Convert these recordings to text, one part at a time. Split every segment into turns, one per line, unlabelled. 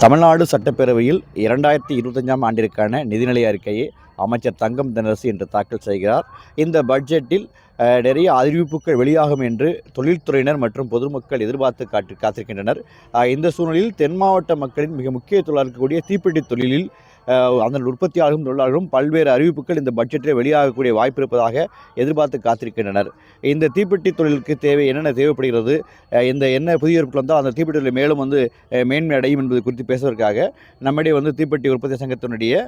தமிழ்நாடு சட்டப்பேரவையில் இரண்டாயிரத்தி இருபத்தஞ்சாம் ஆண்டிற்கான நிதிநிலை அறிக்கையை அமைச்சர் தங்கம் தினரசு இன்று தாக்கல் செய்கிறார். இந்த பட்ஜெட்டில் நிறைய அறிவிப்புகள் வெளியாகும் என்று தொழில்துறையினர் மற்றும் பொதுமக்கள் எதிர்பார்த்து காட்டு காத்திருக்கின்றனர். இந்த சூழ்நிலையில் தென் மாவட்ட மக்களின் மிக முக்கிய தொழிலாக இருக்கக்கூடிய தீப்பெட்டி தொழிலில் அதன் உற்பத்தியாளர்களும் தொழிலாளர்களும் பல்வேறு அறிவிப்புகள் இந்த பட்ஜெட்டில் வெளியாகக்கூடிய வாய்ப்பு இருப்பதாக எதிர்பார்த்து காத்திருக்கின்றனர். இந்த தீப்பெட்டி தொழிலுக்கு தேவை என்னென்ன தேவைப்படுகிறது? இந்த என்ன புதிய அறிவிப்புகள் வந்தால் அந்த தீப்பெட்டி தொழில் மேலும் வந்து மேன்மை அடையும் என்பது குறித்து பேசுவதற்காக நம்மிடையே வந்து தீப்பெட்டி உற்பத்தி சங்கத்தினுடைய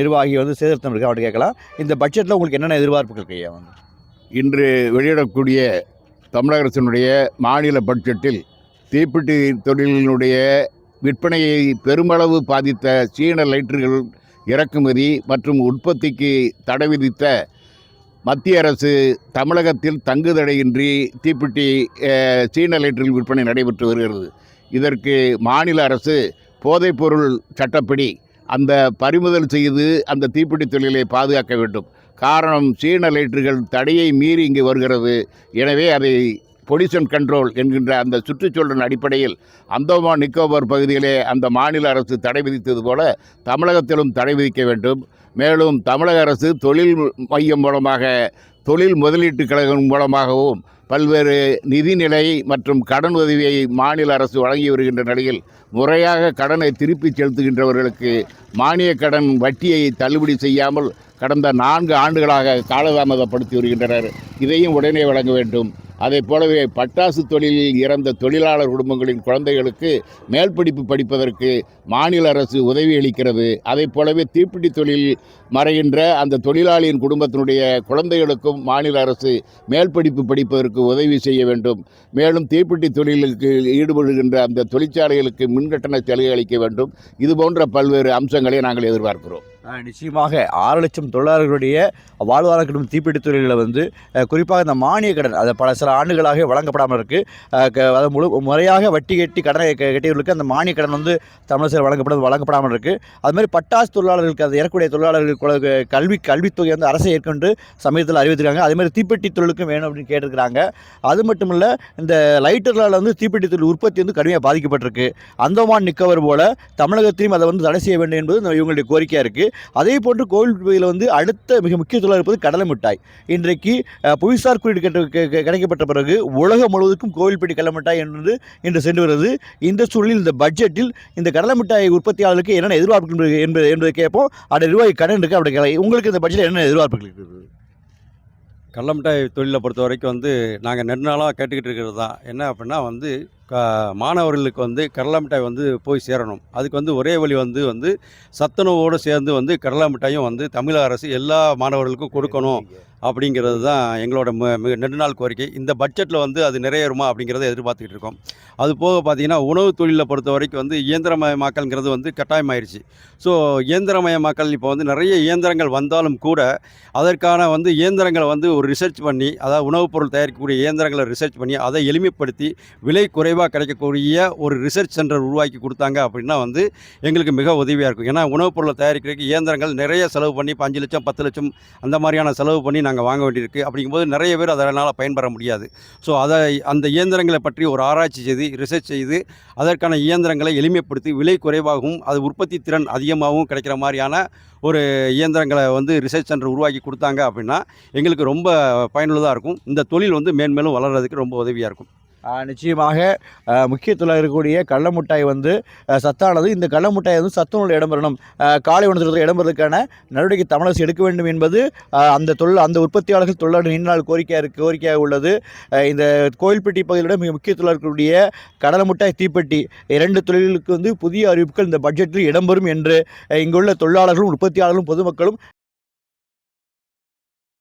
நிர்வாகி வந்து சேதத்தம் இருக்கு அவர்கிட்ட கேட்கலாம். இந்த பட்ஜெட்டில் உங்களுக்கு என்னென்ன எதிர்பார்ப்புகள் கையா வந்து?
இன்று வெளியிடக்கூடிய தமிழக அரசினுடைய மாநில பட்ஜெட்டில் தீப்பெட்டி தொழிலினுடைய விற்பனையை பெருமளவு பாதித்த சீன லைட்டர்கள் இறக்குமதி மற்றும் உற்பத்திக்கு தடை விதித்த மத்திய அரசு தமிழகத்தில் தங்குதடையின்றி தீப்பெட்டி சீன லைட்டரில் விற்பனை நடைபெற்று வருகிறது. இதற்கு மாநில அரசு போதைப்பொருள் சட்டப்படி அந்த பறிமுதல் செய்து அந்த தீப்பெட்டி தொழிலை பாதுகாக்க வேண்டும். காரணம் சீன லைட்டர்கள் தடையை மீறி இங்கு வருகிறது. எனவே அதை பொல்யூஷன் கண்ட்ரோல் என்கின்ற அந்த சுற்றுச்சூழல் அடிப்படையில் அந்தமான் நிக்கோபார் பகுதியிலே அந்த மாநில அரசு தடை விதித்தது போல தமிழகத்திலும் தடை விதிக்க வேண்டும். மேலும் தமிழக அரசு தொழில் மையம் மூலமாக தொழில் முதலீட்டு கழகம் மூலமாகவும் பல்வேறு நிதிநிலை மற்றும் கடன் உதவியை மாநில அரசு வழங்கி வருகின்ற நிலையில் முறையாக கடனை திருப்பி செலுத்துகின்றவர்களுக்கு மானிய கடன் வட்டியை தள்ளுபடி செய்யாமல் கடந்த நான்கு ஆண்டுகளாக காலதாமதப்படுத்தி வருகின்றனர். இதையும் உடனே வழங்க வேண்டும். அதைப் போலவே பட்டாசு தொழிலில் இறந்த தொழிலாளர் குடும்பங்களின் குழந்தைகளுக்கு மேல்படிப்பு படிப்பதற்கு மாநில அரசு உதவி அளிக்கிறது. அதைப் போலவே தீப்பிடி தொழிலில் மறைகின்ற அந்த தொழிலாளியின் குடும்பத்தினுடைய குழந்தைகளுக்கும் மாநில அரசு மேல் படிப்பு படிப்பதற்கு உதவி செய்ய வேண்டும். மேலும் தீப்பெட்டி தொழிலுக்கு ஈடுபடுகின்ற அந்த தொழிற்சாலைகளுக்கு மின்கட்டண சலுகை அளிக்க வேண்டும். இது போன்ற பல்வேறு அம்சங்களை நாங்கள் எதிர்பார்க்கிறோம்.
நிச்சயமாக ஆறு லட்சம் தொழிலாளர்களுடைய வாழ்வாதாரம் தீப்பெட்டி தொழில்களில் வந்து குறிப்பாக இந்த மானிய கடன் அது பல சில ஆண்டுகளாக வழங்கப்படாமல் இருக்குது அதை முழு முறையாக வட்டி கட்டி கடனை கட்டியவர்களுக்கு அந்த மானிய கடன் வந்து தமிழர் வழங்கப்படும் வழங்கப்படாமல் இருக்குது அதுமாதிரி பட்டாசு தொழிலாளர்களுக்கு அது ஏறக்கூடிய தொழிலாளர்களுக்கு கல்வி கல்வித்தொகை வந்து அரசை ஏற்கொண்டு சமயத்தில் அறிவித்திருக்காங்க. அதேமாதிரி தீப்பெட்டி தொழிலுக்கும் வேணும் அப்படின்னு கேட்டிருக்கிறாங்க. அது மட்டும் இல்லை இந்த லைட்டர்களால் வந்து தீப்பெட்டி தொழில் உற்பத்தி வந்து கடுமையாக பாதிக்கப்பட்டிருக்கு. அந்தமான் நிக்கவர் போல தமிழகத்திலும் அதை வந்து தடை செய்ய வேண்டும் என்பது இவங்களுடைய கோரிக்கையாக இருக்குது அதே போன்று கோவில் பகுதியில் வந்து அடுத்த மிக முக்கிய தொழில் இருப்பது கடலை மிட்டாய். இன்றைக்கு புவிசார் குறியீடு கிடைக்கப்பட்ட பிறகு உலகம் முழுவதுக்கும் கோவில்பட்டி கடலை மிட்டாய் என்று இன்று சென்று வருகிறது. இந்த சூழலில் இந்த பட்ஜெட்டில் இந்த கடலை மிட்டாய் உற்பத்தியாளர்களுக்கு என்னென்ன எதிர்பார்ப்பு என்பது என்பதை கேட்போம். அதை நிர்வாகி கடன் இருக்குது அப்படி உங்களுக்கு இந்த பட்ஜெட் என்னென்ன எதிர்பார்ப்புகள் இருக்குது
கடல மிட்டாய் தொழிலை பொறுத்த வரைக்கும் வந்து நாங்கள் நெடுநாளாக கேட்டுக்கிட்டு இருக்கிறது தான். என்ன அப்படின்னா வந்து மாணவர்களுக்கு வந்து கடலை மிட்டாய் வந்து போய் சேரணும். அதுக்கு வந்து ஒரே வழி வந்து வந்து சத்துணவோடு சேர்ந்து வந்து கடலை மிட்டாயும் வந்து தமிழக அரசு எல்லா மாணவர்களுக்கும் கொடுக்கணும் அப்படிங்கிறது தான் எங்களோட நெடுநாள் கோரிக்கை. இந்த பட்ஜெட்டில் வந்து அது நிறைவேறுமா அப்படிங்கிறத எதிர்பார்த்துக்கிட்டு இருக்கோம். அது போக பார்த்தீங்கன்னா உணவு தொழிலை பொறுத்த வரைக்கும் வந்து இயந்திரமயமாக்கல்ங்கிறது வந்து கட்டாயமாயிருச்சு. ஸோ இயந்திரமயமாக்கல் இப்போ வந்து நிறைய இயந்திரங்கள் வந்தாலும் கூட அதற்கான வந்து இயந்திரங்களை வந்து ஒரு ரிசர்ச் பண்ணி அதாவது உணவுப் பொருள் தயாரிக்கக்கூடிய இயந்திரங்களை ரிசர்ச் பண்ணி அதை எளிமைப்படுத்தி விலை குறைவாக கிடைக்கக்கூடிய ஒரு ரிசர்ச் சென்டர் உருவாக்கி கொடுத்தாங்க அப்படின்னா வந்து எங்களுக்கு மிக உதவியாக இருக்கும். ஏன்னா உணவுப் பொருளை தயாரிக்கிறதுக்கு இயந்திரங்கள் நிறைய செலவு பண்ணி இப்போ அஞ்சு லட்சம் பத்து லட்சம் அந்த மாதிரியான செலவு பண்ணி நாங்கள் வாங்க வேண்டியிருக்கு. அப்படிங்கும்போது நிறைய பேர் அதனால் பயன்பெற முடியாது. ஸோ அதை அந்த இயந்திரங்களை பற்றி ஒரு ஆராய்ச்சி செய்து ரிசர்ச் செய்து அதற்கான இயந்திரங்களை எளிமைப்படுத்தி விலை குறைவாகவும் அது உற்பத்தி திறன் அதிகமாகவும் கிடைக்கிற மாதிரியான ஒரு இயந்திரங்களை வந்து ரிசர்ச் சென்டர் உருவாக்கி கொடுத்தாங்க அப்படின்னா எங்களுக்கு ரொம்ப பயனுள்ளதாக இருக்கும். இந்த தொழில் வந்து மேன்மேலும் வளர்கிறதுக்கு ரொம்ப உதவியாக இருக்கும்.
நிச்சயமாக ஆஹ் முக்கியத்துவம் இருக்கக்கூடிய கடல மிட்டாய் வந்து சத்தானது. இந்த கடல மிட்டாய் வந்து சத்துணவில் இடம்பெறணும். காலை உணவு இடம்பெறதுக்கான நடவடிக்கை தமிழக எடுக்க வேண்டும் என்பது அந்த தொழில் அந்த உற்பத்தியாளர்கள் தொழிலாளர் நீண்ட நாள் கோரிக்கையாக இருக்கு கோரிக்கையாக உள்ளது. இந்த கோயில்பட்டி பகுதியில் மிக முக்கியத்துவம் இருக்கக்கூடிய கடல மிட்டாய் தீப்பெட்டி இரண்டு தொழில்களுக்கு வந்து புதிய அறிவிப்புகள் இந்த பட்ஜெட்டில் இடம்பெறும் என்று இங்குள்ள தொழிலாளர்களும் உற்பத்தியாளர்களும் பொதுமக்களும்